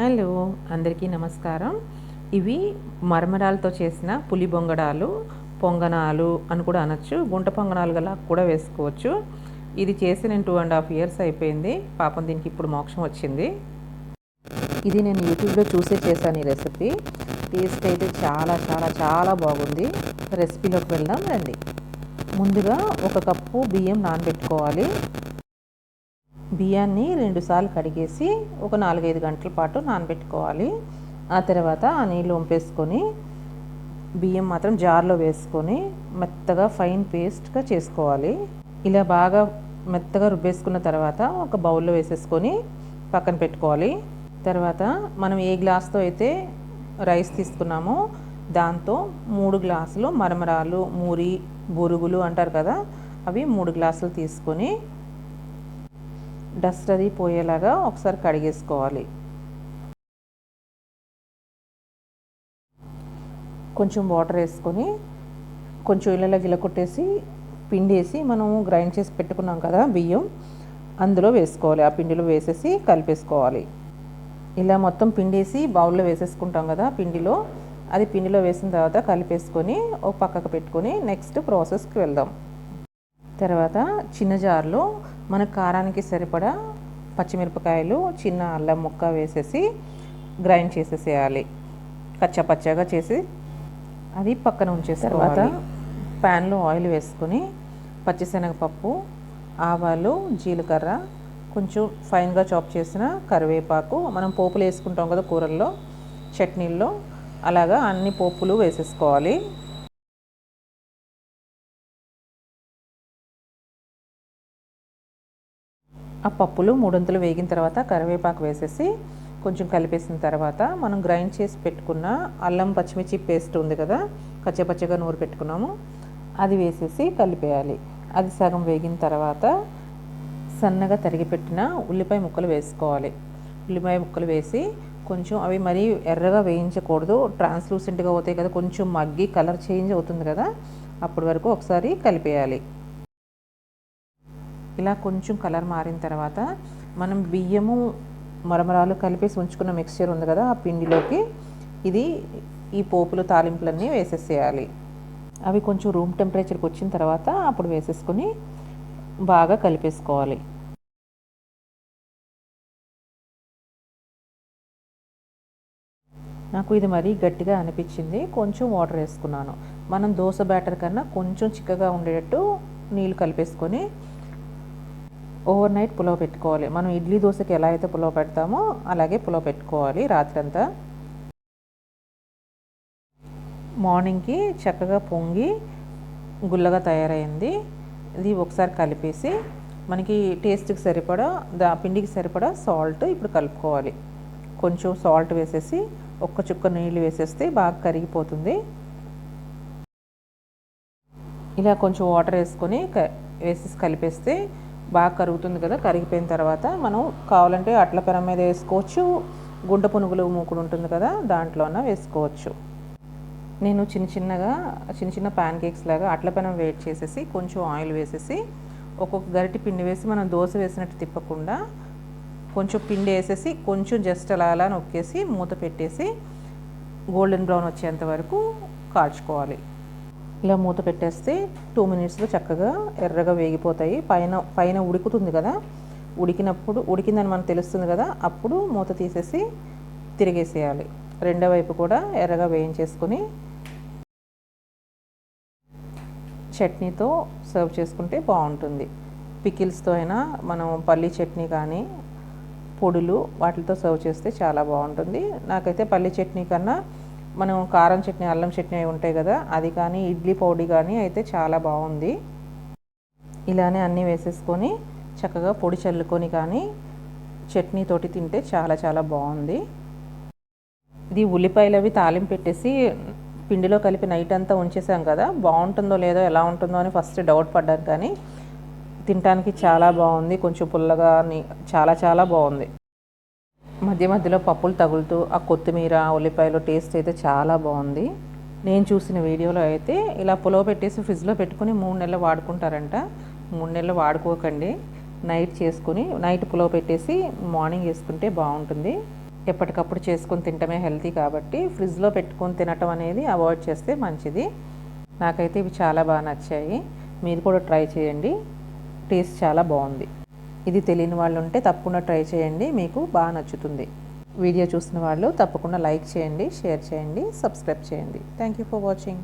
Hello అందరికీ నమస్కారం. ఇవి మరమరాలతో చేసిన పులి బొంగడాలు పొంగనాలు అని కూడా అనొచ్చు. గుంట పొంగనాలు గల కూడా వేసుకోవచ్చు. ఇది చేసి నేను టూ అండ్ హాఫ్ ఇయర్స్ అయిపోయింది. పాపం దీనికి ఇప్పుడు మోక్షం వచ్చింది. ఇది నేను యూట్యూబ్లో చూసే చేశాను ఈ రెసిపీ. టేస్ట్ అయితే చాలా చాలా చాలా బాగుంది. రెసిపీలోకి వెళ్దాం రండి. ముందుగా ఒక కప్పు బియ్యం నానబెట్టుకోవాలి. బియ్యాన్ని రెండుసార్లు కడిగేసి ఒక నాలుగైదు గంటల పాటు నానబెట్టుకోవాలి. ఆ తర్వాత ఆ నీళ్ళు వంపేసుకొని బియ్యం మాత్రం జార్లో వేసుకొని మెత్తగా ఫైన్ పేస్ట్గా చేసుకోవాలి. ఇలా బాగా మెత్తగా రుబ్బేసుకున్న తర్వాత ఒక బౌల్లో వేసేసుకొని పక్కన పెట్టుకోవాలి. తర్వాత మనం ఏ గ్లాస్తో అయితే రైస్ తీసుకున్నామో దాంతో మూడు గ్లాసులు మరమరాలు మూరి బొరుగులు అంటారు కదా అవి మూడు గ్లాసులు తీసుకొని డస్ట్ అది పోయేలాగా ఒకసారి కడిగేసుకోవాలి. కొంచెం వాటర్ వేసుకొని కొంచెం ఇళ్ళలో గిలకొట్టేసి పిండి వేసి మనం గ్రైండ్ చేసి పెట్టుకున్నాం కదా బియ్యం అందులో వేసుకోవాలి. ఆ పిండిలో వేసేసి కలిపేసుకోవాలి. ఇలా మొత్తం పిండేసి బౌల్లో వేసేసుకుంటాం కదా పిండిలో. అది పిండిలో వేసిన తర్వాత కలిపేసుకొని ఒక పక్కకు పెట్టుకొని నెక్స్ట్ ప్రాసెస్కి వెళ్దాం. తర్వాత చిన్న జార్లో మన కారానికి సరిపడా పచ్చిమిరపకాయలు చిన్న అల్లం ముక్క వేసేసి గ్రైండ్ చేసేసేయాలి. కచ్చా పచ్చగా చేసి అది పక్కన ఉంచేసిన తర్వాత ప్యాన్లో ఆయిల్ వేసుకొని పచ్చిశనగపప్పు ఆవాలు జీలకర్ర కొంచెం ఫైన్గా చాప్ చేసిన కరివేపాకు మనం పోపులు వేసుకుంటాం కదా కూరల్లో చట్నీల్లో అలాగా అన్ని పోపులు వేసేసుకోవాలి. ఆ పప్పులు మూడొంతులు వేగిన తర్వాత కరివేపాకు వేసేసి కొంచెం కలిపేసిన తర్వాత మనం గ్రైండ్ చేసి పెట్టుకున్న అల్లం పచ్చిమిర్చి పేస్ట్ ఉంది కదా కచ్చపచ్చగా నూరు పెట్టుకున్నాము. అది వేసేసి కలిపేయాలి. అది సగం వేగిన తర్వాత సన్నగా తరిగి పెట్టిన ఉల్లిపాయ ముక్కలు వేసుకోవాలి. ఉల్లిపాయ ముక్కలు వేసి కొంచెం అవి మరీ ఎర్రగా వేయించకూడదు. ట్రాన్స్లూసెంట్గా అవుతాయి కదా కొంచెం మగ్గి కలర్ చేంజ్ అవుతుంది కదా అప్పటి వరకు ఒకసారి కలిపేయాలి. ఇలా కొంచెం కలర్ మారిన తర్వాత మనం బియ్యము మరమరాలు కలిపేసి ఉంచుకున్న మిక్స్చర్ ఉంది కదా ఆ పిండిలోకి ఇది ఈ పోపులు తాలింపులన్నీ వేసేసేయాలి. అవి కొంచెం రూమ్ టెంపరేచర్కి వచ్చిన తర్వాత అప్పుడు వేసేసుకొని బాగా కలిపేసుకోవాలి. నాకు ఇది మరీ గట్టిగా అనిపించింది. కొంచెం వాటర్ వేసుకున్నాను. మనం దోశ బ్యాటర్ కన్నా కొంచెం చిక్కగా ఉండేటట్టు నీళ్ళు కలిపేసుకొని ఓవర్ నైట్ పులావ్ పెట్టుకోవాలి. మనం ఇడ్లీ దోశకి ఎలా అయితే పులావ్ పెడతామో అలాగే పులావ్ పెట్టుకోవాలి రాత్రంతా. మార్నింగ్కి చక్కగా పొంగి గుల్లగా తయారైంది. ఇది ఒకసారి కలిపేసి మనకి టేస్ట్కి సరిపడా దా పిండికి సరిపడా సాల్ట్ ఇప్పుడు కలుపుకోవాలి. కొంచెం సాల్ట్ వేసేసి ఒక్క చుక్క నీళ్ళు వేసేస్తే బాగా కరిగిపోతుంది. ఇలా కొంచెం వాటర్ వేసుకొని వేసేసి కలిపేస్తే బాగా కరుగుతుంది కదా కరిగిపోయిన తర్వాత మనం కావాలంటే అట్ల పెనం మీద వేసుకోవచ్చు గుంట పునుగులు మూకుడు ఉంటుంది కదా దాంట్లోన వేసుకోవచ్చు. నేను చిన్న చిన్నగా చిన్న చిన్న ప్యాన్ కేక్స్ లాగా అట్ల పెనం వేట్ చేసేసి కొంచెం ఆయిల్ వేసేసి ఒక్కొక్క గరిటి పిండి వేసి మనం దోశ వేసినట్టు తిప్పకుండా కొంచెం పిండి వేసేసి కొంచెం జస్ట్ అలా అలా నొక్కేసి మూత పెట్టేసి గోల్డెన్ బ్రౌన్ వచ్చేంత వరకు కాల్చుకోవాలి. ఇలా మూత పెట్టేస్తే టూ మినిట్స్లో చక్కగా ఎర్రగా వేగిపోతాయి. పైన పైన ఉడుకుతుంది కదా. ఉడికినప్పుడు ఉడికిందని మనకు తెలుస్తుంది కదా అప్పుడు మూత తీసేసి తిరిగేసేయాలి. రెండో వైపు కూడా ఎర్రగా వేయించేసుకొని చట్నీతో సర్వ్ చేసుకుంటే బాగుంటుంది. పికిల్స్తో అయినా మనం పల్లీ చట్నీ కానీ పొడులు వాటితో సర్వ్ చేస్తే చాలా బాగుంటుంది. నాకైతే పల్లీ చట్నీ కన్నా మనం కారం చట్నీ అల్లం చట్నీ అవి ఉంటాయి కదా అది కానీ ఇడ్లీ పౌడి కానీ అయితే చాలా బాగుంది. ఇలానే అన్నీ వేసేసుకొని చక్కగా పొడి చల్లుకొని కానీ చట్నీ తోటి తింటే చాలా చాలా బాగుంది. ఇది ఉల్లిపాయలు అవి తాలింపు పెట్టేసి పిండిలో కలిపి నైట్ అంతా ఉంచేసాం కదా బాగుంటుందో లేదో ఎలా ఉంటుందో అని ఫస్ట్ డౌట్ పడ్డాను కానీ తినడానికి చాలా బాగుంది కొంచెం పుల్లగా చాలా చాలా బాగుంది. మధ్య మధ్యలో పప్పులు తగులుతూ ఆ కొత్తిమీర ఉల్లిపాయలు టేస్ట్ అయితే చాలా బాగుంది. నేను చూసిన వీడియోలో అయితే ఇలా పులవ పెట్టేసి ఫ్రిడ్జ్లో పెట్టుకుని మూడు నెలలు వాడుకుంటారంట. మూడు నెలలు వాడుకోకండి. నైట్ చేసుకుని నైట్ పులవ పెట్టేసి మార్నింగ్ వేసుకుంటే బాగుంటుంది. ఎప్పటికప్పుడు చేసుకొని తినటమే హెల్తీ కాబట్టి ఫ్రిడ్జ్లో పెట్టుకొని తినటం అనేది అవాయిడ్ చేస్తే మంచిది. నాకైతే ఇవి చాలా బాగా నచ్చాయి. మీరు కూడా ట్రై చేయండి. టేస్ట్ చాలా బాగుంది. ఇది తెలియని వాళ్ళు ఉంటే తప్పకుండా ట్రై చేయండి మీకు బాగా నచ్చుతుంది. వీడియో చూసిన వాళ్ళు తప్పకుండా లైక్ చేయండి షేర్ చేయండి సబ్స్క్రైబ్ చేయండి. Thank you for watching